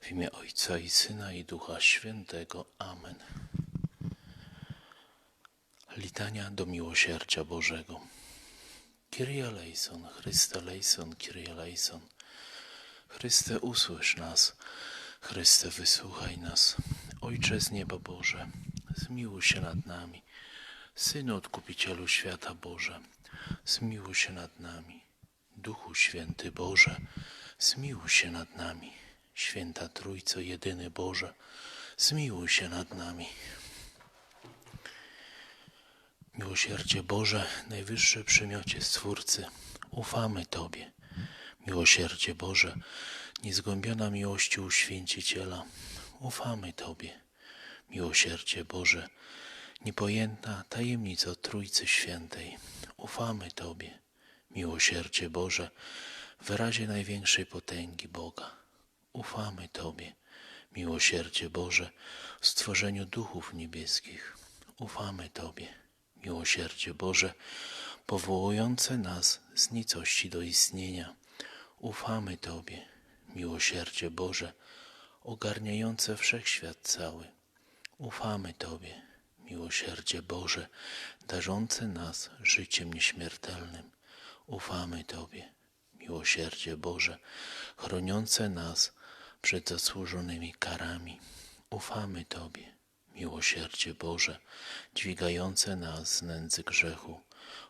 W imię Ojca i Syna i Ducha Świętego. Amen. Litania do miłosierdzia Bożego. Kyrie eleison, Chryste eleison, Kyrie eleison. Chryste usłysz nas, Chryste wysłuchaj nas. Ojcze z nieba Boże, zmiłuj się nad nami. Synu Odkupicielu świata Boże, zmiłuj się nad nami. Duchu Święty Boże, zmiłuj się nad nami. Święta Trójco Jedyny Boże, zmiłuj się nad nami. Miłosierdzie Boże, najwyższe przymiocie Stwórcy, ufamy Tobie. Miłosierdzie Boże, niezgłębiona miłości uświęciciela, ufamy Tobie. Miłosierdzie Boże, niepojęta tajemnica Trójcy Świętej, ufamy Tobie. Miłosierdzie Boże, wyrazie największej potęgi Boga, ufamy Tobie. Miłosierdzie Boże, stworzeniu duchów niebieskich, ufamy Tobie. Miłosierdzie Boże, powołujące nas z nicości do istnienia, ufamy Tobie. Miłosierdzie Boże, ogarniające wszechświat cały, ufamy Tobie. Miłosierdzie Boże, darzące nas życiem nieśmiertelnym, ufamy Tobie. Miłosierdzie Boże, chroniące nas przed zasłużonymi karami, ufamy Tobie. Miłosierdzie Boże, dźwigające nas z nędzy grzechu,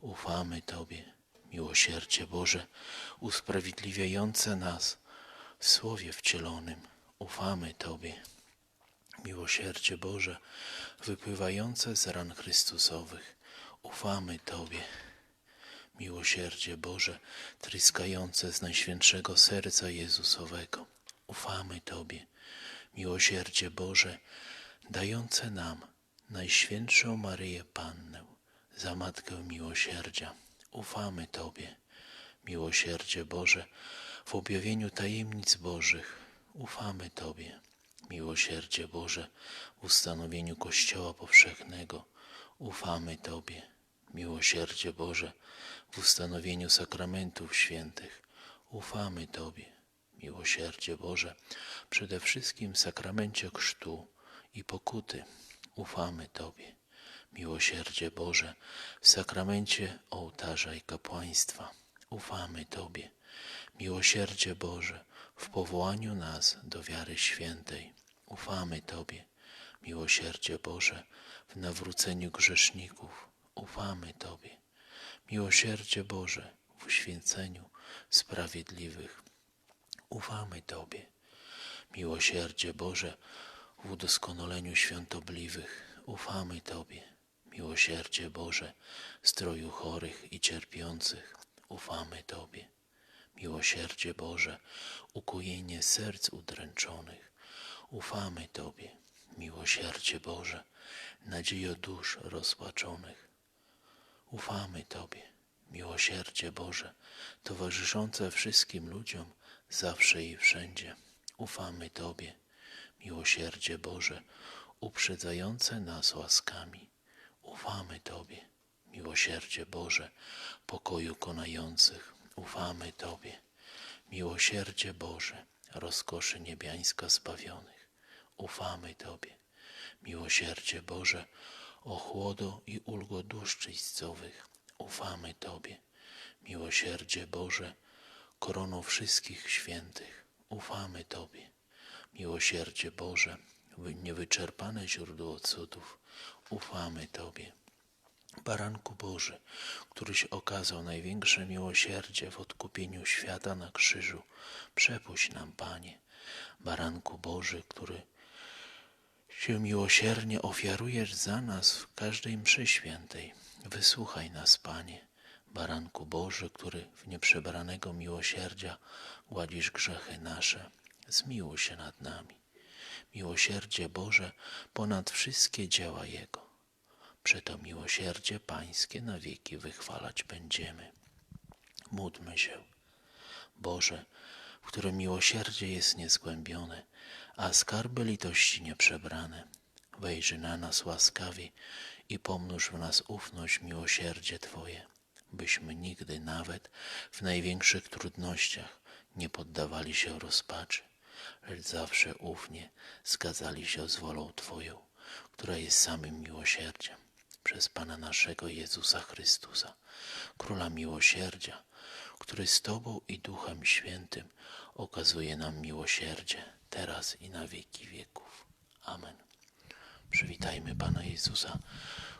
ufamy Tobie. Miłosierdzie Boże, usprawiedliwiające nas w Słowie wcielonym, ufamy Tobie. Miłosierdzie Boże, wypływające z ran Chrystusowych, ufamy Tobie. Miłosierdzie Boże, tryskające z Najświętszego Serca Jezusowego, ufamy Tobie. Miłosierdzie Boże, dające nam Najświętszą Maryję Pannę, za Matkę Miłosierdzia, ufamy Tobie. Miłosierdzie Boże, w objawieniu tajemnic Bożych, ufamy Tobie. Miłosierdzie Boże, w ustanowieniu Kościoła Powszechnego, ufamy Tobie. Miłosierdzie Boże, w ustanowieniu sakramentów świętych, ufamy Tobie. Miłosierdzie Boże, przede wszystkim w sakramencie chrztu i pokuty, ufamy Tobie. Miłosierdzie Boże, w sakramencie ołtarza i kapłaństwa, ufamy Tobie. Miłosierdzie Boże, w powołaniu nas do wiary świętej, ufamy Tobie. Miłosierdzie Boże, w nawróceniu grzeszników, ufamy Tobie. Miłosierdzie Boże, w uświęceniu sprawiedliwych, ufamy Tobie. Miłosierdzie Boże, w udoskonaleniu świątobliwych, ufamy Tobie. Miłosierdzie Boże, stroju chorych i cierpiących, ufamy Tobie. Miłosierdzie Boże, ukojenie serc udręczonych, ufamy Tobie. Miłosierdzie Boże, nadziejo dusz rozpłaczonych, ufamy Tobie. Miłosierdzie Boże, towarzyszące wszystkim ludziom zawsze i wszędzie, ufamy Tobie. Miłosierdzie Boże, uprzedzające nas łaskami, ufamy Tobie. Miłosierdzie Boże, pokoju konających, ufamy Tobie. Miłosierdzie Boże, rozkoszy niebiańska zbawionych, ufamy Tobie. Miłosierdzie Boże, ochłodo i ulgo dusz ufamy Tobie. Miłosierdzie Boże, korono wszystkich świętych, ufamy Tobie. Miłosierdzie Boże, wy- niewyczerpane źródło cudów, ufamy Tobie. Baranku Boży, któryś okazał największe miłosierdzie w odkupieniu świata na krzyżu, przepuść nam, Panie. Baranku Boży, który się miłosiernie ofiarujesz za nas w każdej mszy świętej, wysłuchaj nas, Panie. Baranku Boży, który w nieprzebranego miłosierdzia gładzisz grzechy nasze, zmiłuj się nad nami. Miłosierdzie Boże ponad wszystkie dzieła Jego. Przeto miłosierdzie Pańskie na wieki wychwalać będziemy. Módlmy się. Boże, w którym miłosierdzie jest niezgłębione, a skarby litości nieprzebrane, wejrzy na nas łaskawie i pomnóż w nas ufność miłosierdzie Twoje, byśmy nigdy nawet w największych trudnościach nie poddawali się rozpaczy, lecz zawsze ufnie zgadzali się z wolą Twoją, która jest samym miłosierdziem, przez Pana naszego Jezusa Chrystusa, Króla Miłosierdzia, który z Tobą i Duchem Świętym okazuje nam miłosierdzie, teraz i na wieki wieków. Amen. Przywitajmy Pana Jezusa,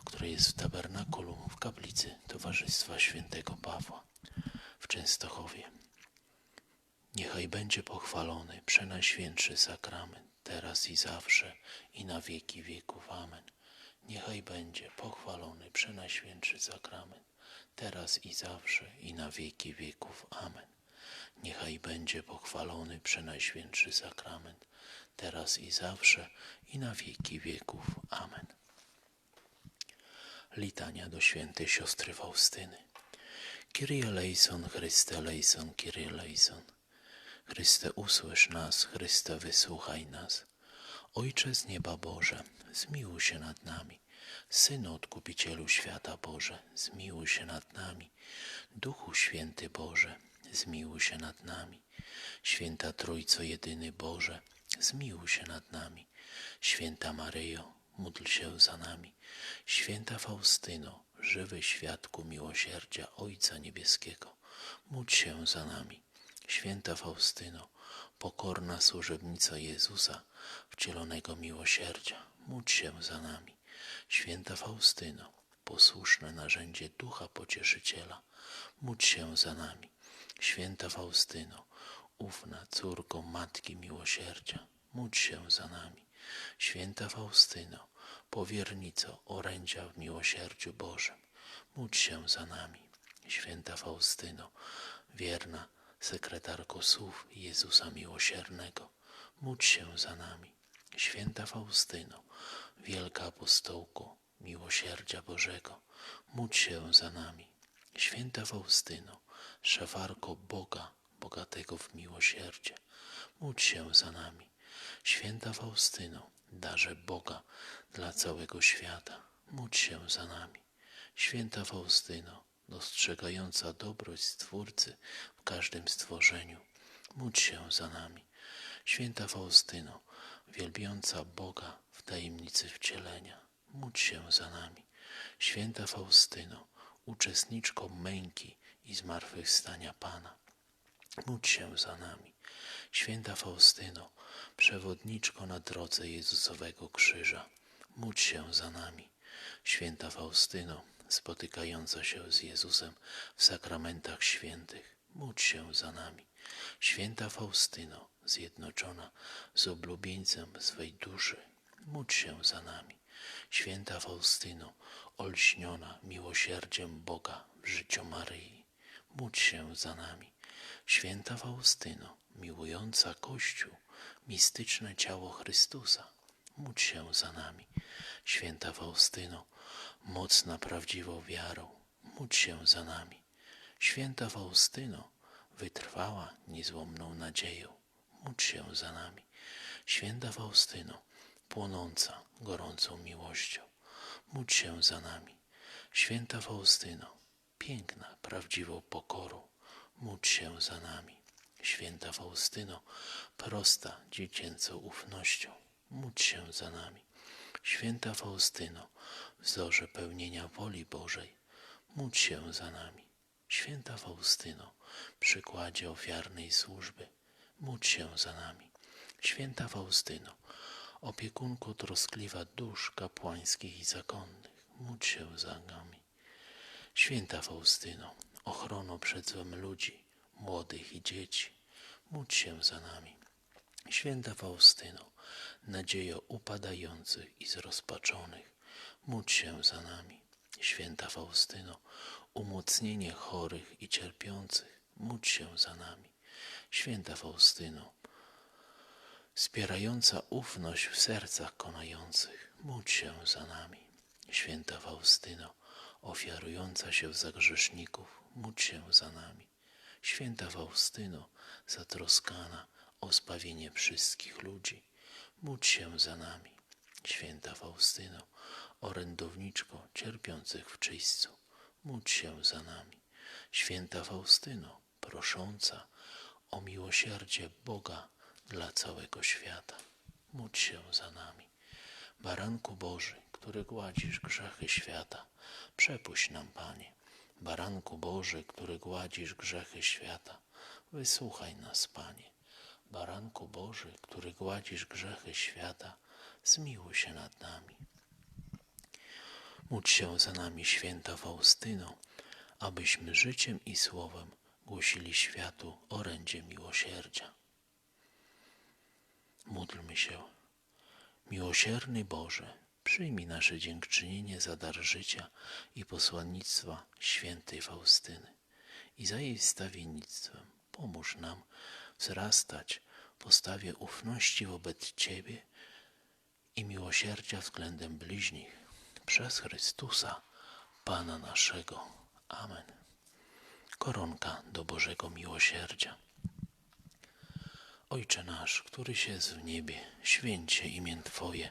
który jest w tabernakulum w kaplicy Towarzystwa Świętego Pawła w Częstochowie. Niechaj będzie pochwalony przenajświętszy sakrament, teraz i zawsze, i na wieki wieków. Amen. Niechaj będzie pochwalony przenajświętszy sakrament, teraz i zawsze, i na wieki wieków. Amen. Niechaj będzie pochwalony przenajświętszy sakrament, teraz i zawsze, i na wieki wieków. Amen. Litania do świętej siostry Faustyny. Kyrie eleison, Chryste eleison, Kyrie eleison. Chryste usłysz nas, Chryste wysłuchaj nas. Ojcze z nieba Boże, zmiłuj się nad nami. Synu Odkupicielu świata Boże, zmiłuj się nad nami. Duchu Święty Boże, zmiłuj się nad nami. Święta Trójco Jedyny Boże, zmiłuj się nad nami. Święta Maryjo, módl się za nami. Święta Faustyno, żywy świadku miłosierdzia Ojca Niebieskiego, módl się za nami. Święta Faustyno, pokorna służebnica Jezusa, wcielonego miłosierdzia, módl się za nami. Święta Faustyno, posłuszne narzędzie Ducha Pocieszyciela, módl się za nami. Święta Faustyno, ufna córko Matki Miłosierdzia, módl się za nami. Święta Faustyno, powiernico orędzia w miłosierdziu Bożym, módl się za nami. Święta Faustyno, wierna sekretarko słów Jezusa Miłosiernego, módl się za nami. Święta Faustyno, wielka apostołko miłosierdzia Bożego, módl się za nami. Święta Faustyno, szafarko Boga, bogatego w miłosierdzie, módl się za nami. Święta Faustyno, darze Boga dla całego świata, módl się za nami. Święta Faustyno, dostrzegająca dobroć Stwórcy w każdym stworzeniu, módl się za nami. Święta Faustyno, wielbiąca Boga w tajemnicy wcielenia, módl się za nami. Święta Faustyno, uczestniczko męki i zmartwychwstania Pana, módl się za nami. Święta Faustyno, przewodniczko na drodze Jezusowego krzyża, módl się za nami. Święta Faustyno, spotykająca się z Jezusem w sakramentach świętych, módl się za nami. Święta Faustyno, zjednoczona z oblubieńcem swej duszy, módl się za nami. Święta Faustyno, olśniona miłosierdziem Boga w życiu Maryi, módl się za nami. Święta Faustyno, miłująca Kościół, mistyczne ciało Chrystusa, módl się za nami. Święta Faustyno, mocna prawdziwą wiarą, módl się za nami. Święta Faustyno, wytrwała niezłomną nadzieją, módl się za nami. Święta Faustyno, płonąca gorącą miłością, módl się za nami. Święta Faustyno, piękna prawdziwą pokorą, módl się za nami. Święta Faustyno, prosta dziecięcą ufnością, módl się za nami. Święta Faustyno, wzorze pełnienia woli Bożej, módl się za nami. Święta Faustyno, przykładzie ofiarnej służby, módl się za nami. Święta Faustyno, opiekunko troskliwa dusz kapłańskich i zakonnych, módl się za nami. Święta Faustyno, ochrono przed złem ludzi, młodych i dzieci, módl się za nami. Święta Faustyno, nadziejo upadających i zrozpaczonych, módl się za nami. Święta Faustyno, umocnienie chorych i cierpiących, módl się za nami. Święta Faustyno, wspierająca ufność w sercach konających, módl się za nami. Święta Faustyno, ofiarująca się za grzeszników, módl się za nami. Święta Faustyno, zatroskana o zbawienie wszystkich ludzi, módl się za nami. Święta Faustyno, orędowniczko cierpiących w czyśćcu, módl się za nami. Święta Faustyno, prosząca o miłosierdzie Boga dla całego świata. Módl się za nami. Baranku Boży, który gładzisz grzechy świata, przepuść nam, Panie. Baranku Boży, który gładzisz grzechy świata, wysłuchaj nas, Panie. Baranku Boży, który gładzisz grzechy świata, zmiłuj się nad nami. Módl się za nami, święta Faustyno, abyśmy życiem i słowem głosili światu orędzie miłosierdzia. Módlmy się. Miłosierny Boże, przyjmij nasze dziękczynienie za dar życia i posłannictwa świętej Faustyny i za jej wstawiennictwem pomóż nam wzrastać w postawie ufności wobec Ciebie i miłosierdzia względem bliźnich przez Chrystusa, Pana naszego. Amen. Koronka do Bożego Miłosierdzia. Ojcze nasz, któryś jest w niebie, święć się imię Twoje,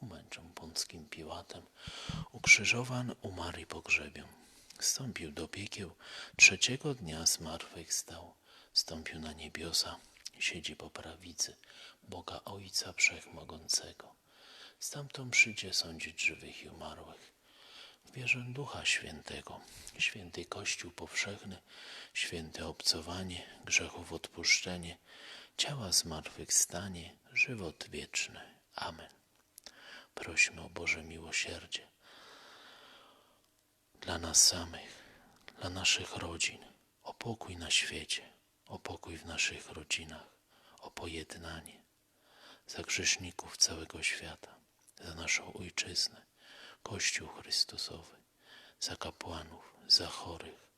umęczon pąckim Piłatem, ukrzyżowan, umarł i pogrzebion. Wstąpił do piekieł, trzeciego dnia zmartwychwstał, wstąpił na niebiosa, siedzi po prawicy Boga Ojca Wszechmogącego. Stamtąd przyjdzie sądzić żywych i umarłych. Wierzę Ducha Świętego, święty Kościół powszechny, święte obcowanie, grzechów odpuszczenie, ciała zmartwychwstanie, żywot wieczny. Amen. Prośmy o Boże miłosierdzie dla nas samych, dla naszych rodzin, o pokój na świecie, o pokój w naszych rodzinach, o pojednanie, za grzeszników całego świata, za naszą ojczyznę, Kościół Chrystusowy, za kapłanów, za chorych,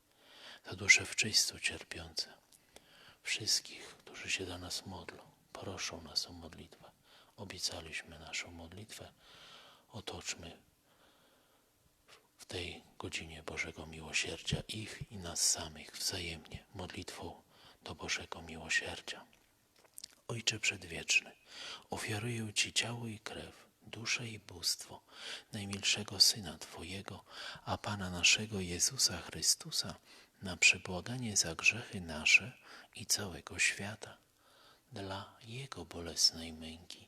za dusze w czysto cierpiące, wszystkich, którzy się dla nas modlą, proszą nas o modlitwę. Obiecaliśmy naszą modlitwę, otoczmy w tej godzinie Bożego Miłosierdzia ich i nas samych wzajemnie modlitwą do Bożego Miłosierdzia. Ojcze Przedwieczny, ofiaruję Ci ciało i krew, duszę i bóstwo najmilszego Syna Twojego, a Pana naszego Jezusa Chrystusa, na przebłaganie za grzechy nasze i całego świata. Dla Jego bolesnej męki,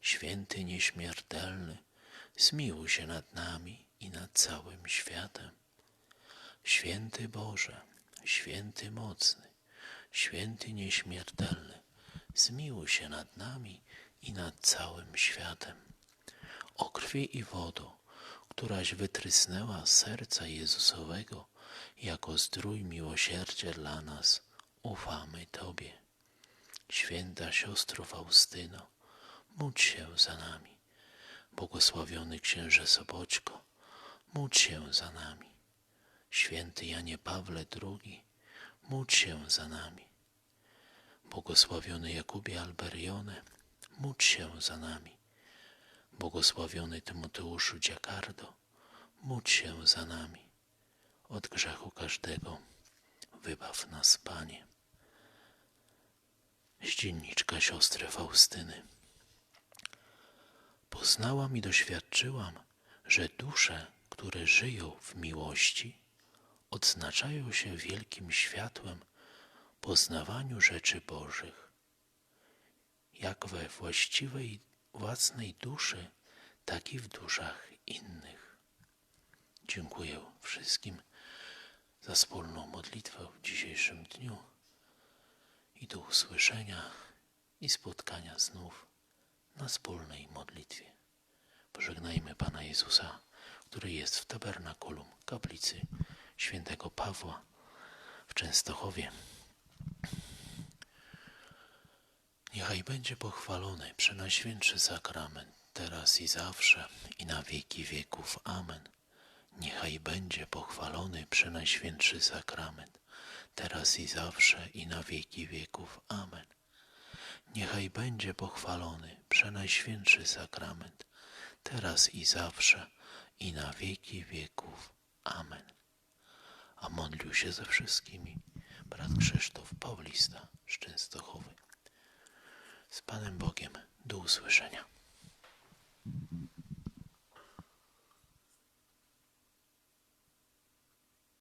święty nieśmiertelny, zmiłuj się nad nami i nad całym światem. Święty Boże, święty mocny, święty nieśmiertelny, zmiłuj się nad nami i nad całym światem. O krwi i wodo, któraś wytrysnęła serca Jezusowego jako zdrój miłosierdzia dla nas, ufamy Tobie. Święta siostro Faustyno, módl się za nami. Błogosławiony księże Soboćko, módl się za nami. Święty Janie Pawle II, módl się za nami. Błogosławiony Jakubie Alberione, módl się za nami. Błogosławiony Tymoteuszu Dziakardo, módl się za nami. Od grzechu każdego wybaw nas, Panie. Z dzienniczka siostry Faustyny. Poznałam i doświadczyłam, że dusze, które żyją w miłości, odznaczają się wielkim światłem poznawaniu rzeczy Bożych. Jak we właściwej własnej duszy, tak i w duszach innych. Dziękuję wszystkim za wspólną modlitwę w dzisiejszym dniu i do usłyszenia i spotkania znów na wspólnej modlitwie. Pożegnajmy Pana Jezusa, który jest w tabernakulum kaplicy świętego Pawła w Częstochowie. Niechaj będzie pochwalony przenajświętszy sakrament, teraz i zawsze, i na wieki wieków. Amen. Niechaj będzie pochwalony przenajświętszy sakrament, teraz i zawsze, i na wieki wieków. Amen. Niechaj będzie pochwalony przenajświętszy sakrament, teraz i zawsze, i na wieki wieków. Amen. A modlił się ze wszystkimi brat Krzysztof Paulista z. Z Panem Bogiem do usłyszenia.